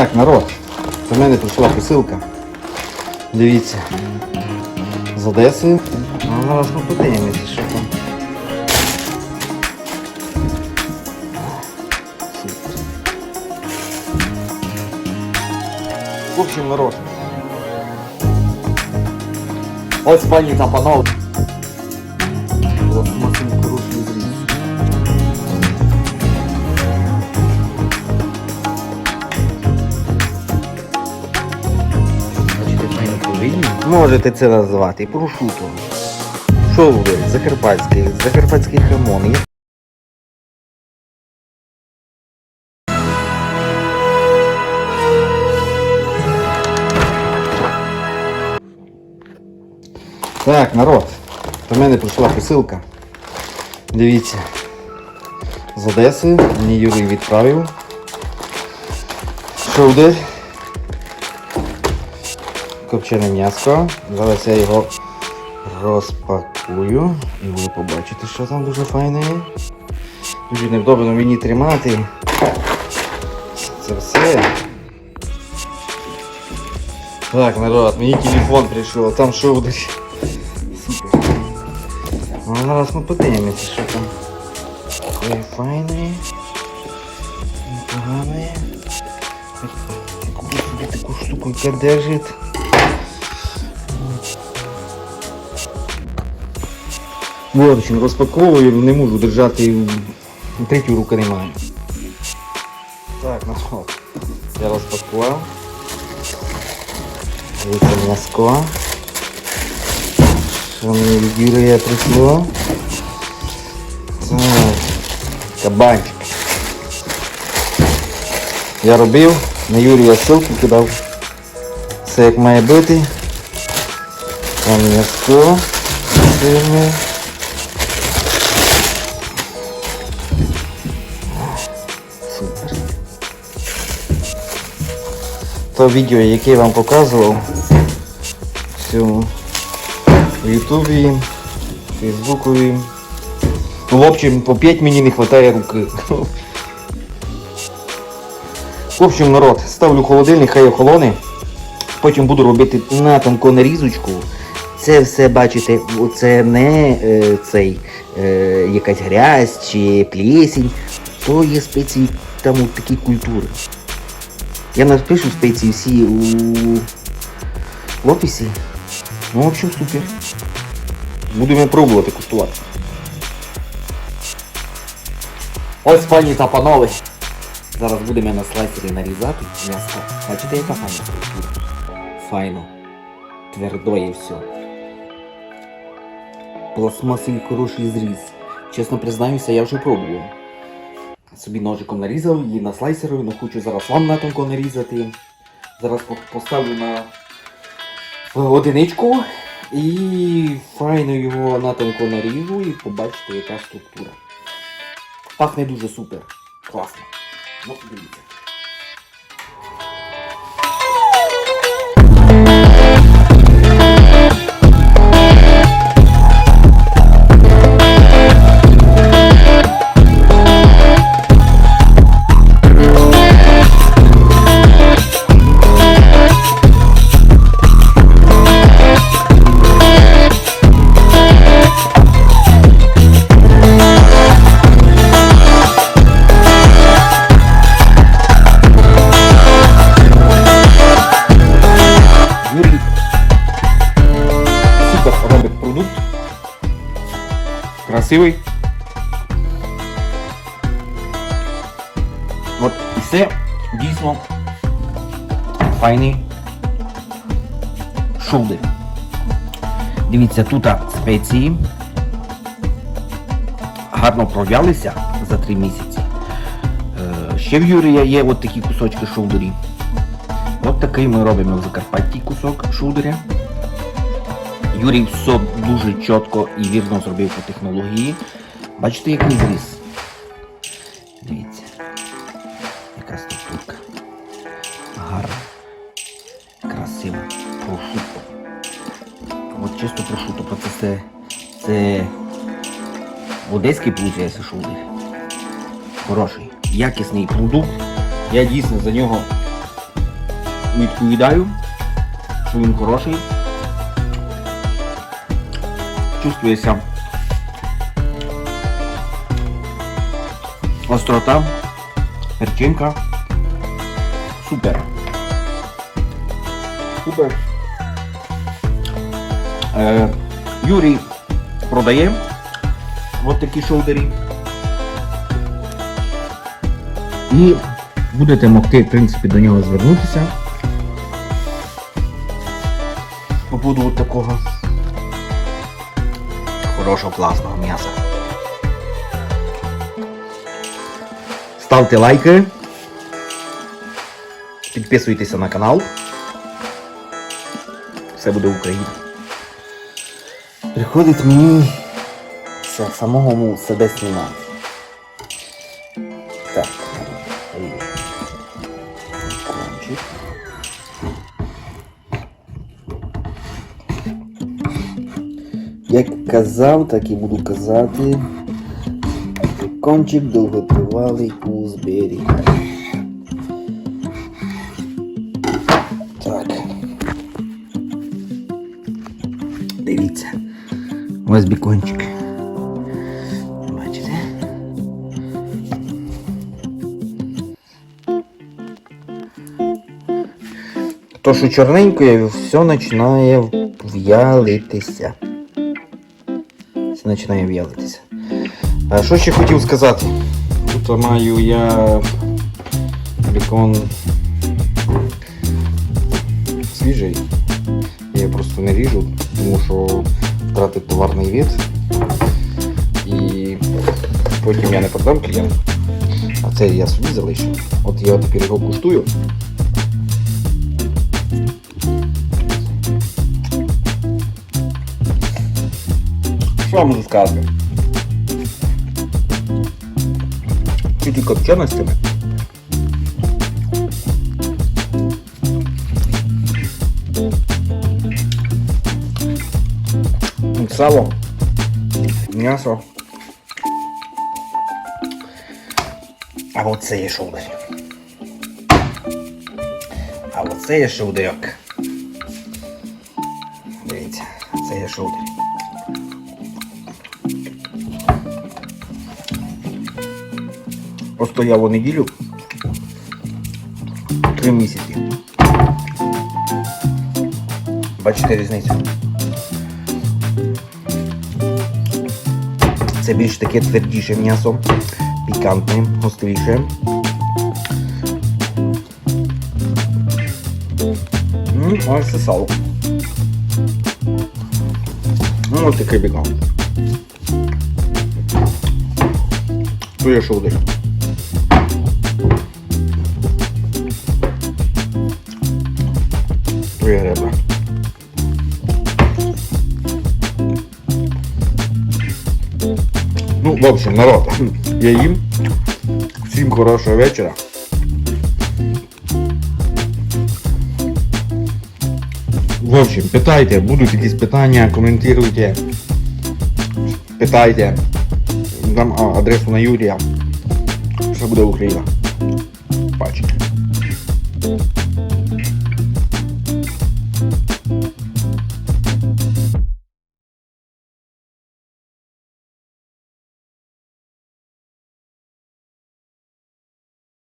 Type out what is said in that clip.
Так, народ, до мене прийшла посилка. Дивіться. З Одеси. Ну, зараз ми подивимося, що там. В общем, народ. Ось пані та панове. Пластмасовий Можете це назвати прошуто. Шовли, закарпатський, закарпатський хамон. Так, народ, до мене прийшла посилка. Дивіться. З Одеси мені Юрій відправив. Шовди. Копчене м'ясо. Зараз я його розпакую і ви побачите, що там дуже файне. Дуже невдобно мені тримати. Це все. Так, народ, мені телефон прийшов, там шовди. Супер. Ну, зараз ми подивимося, що там. Такое файне. Непогане. Таку собі таку штуку, яка держить. В общем, розпаковую, не можу держати, третю руку не маю. Так, от. Я розпакував. Дивіться м'яско. Що мені від прийшло. Так, кабанчик. Я робив, на Юрія ссылки кидав. Все як має бути. Там м'яско. Сильне. То відео, яке я вам показував всю в Ютубі, Фейсбукові. Ну, в общем, по 5 мені не вистачає руки. В общем, народ, ставлю холодильник, хай охолоне. Потім буду робити на тонку нарізочку. Це все, бачите, це не е, цей, е, якась грязь чи плесінь. То є спеції там от такі культури. Я напишу спеції всі у в описі. Ну, в общем, супер. Будемо пробувати куштувати. Ось пані та панове. Зараз будемо на слайсері нарізати м'ясо. Бачите, яка файна? Файно. Твердоє все. Пластмасовий хороший зріз. Чесно признаюся, я вже пробував. Собі ножиком нарізав і на слайсерові, але хочу зараз вам на тонко нарізати. Зараз поставлю на одиничку і файно його на тонко наріжу і побачите, яка структура. Пахне дуже супер. Класно. Ну, дивіться. Красивий. От і все дійсно файний шовди. Дивіться, тут спеції гарно провялися за три місяці. Ще в Юрія є от такі кусочки шовдерів. От такий ми робимо в Закарпатті кусок шулдеря. Юрій все дуже чітко і вірно зробив по технології. Бачите, який зріз? Дивіться. Яка структурка. Гарна. Красива. Прошуто. От чисто прошуто. Про це. Це одеський получається шулдер. Хороший. Якісний продукт. Я дійсно за нього відповідаю, що він хороший. Чувствується острота, перчинка. Супер. Супер. Е, Юрій продає от такі шоудері. І будете могти, в принципі, до нього звернутися. По поводу от такого хорошого, класного м'яса. Ставте лайки. Підписуйтеся на канал. Все буде Україна. Приходить мені самого себе знімати. Так. Казав, так і буду казати. Кончик довготривалий у зберігання. Так. Дивіться. Ось бікончик. Бачите? То, що чорненьке, все починає в'ялитися. Починає в'ялитися. А що ще хотів сказати? Тут маю я бекон свіжий. Я його просто не ріжу, тому що втратить товарний вид. І потім я не продам клієнту. А це я собі залишу. От я тепер його куштую. Можу сказати? Тільки копченостями. Сало, м'ясо. А оце є шоудер. А оце є шоудерок. Дивіться, це є шоудер. Постояв у неділю. Три місяці. Бачите різницю? Це більш таке твердіше м'ясо, пікантне, гостріше. Ось це сало. Ну, ось такий бікон. То є шоудер. То в общем, народ, я їм. Всім хорошого вечора. В общем, питайте, будуть якісь питання, коментуйте. Питайте. Дам адресу на Юрія. Все буде Україна.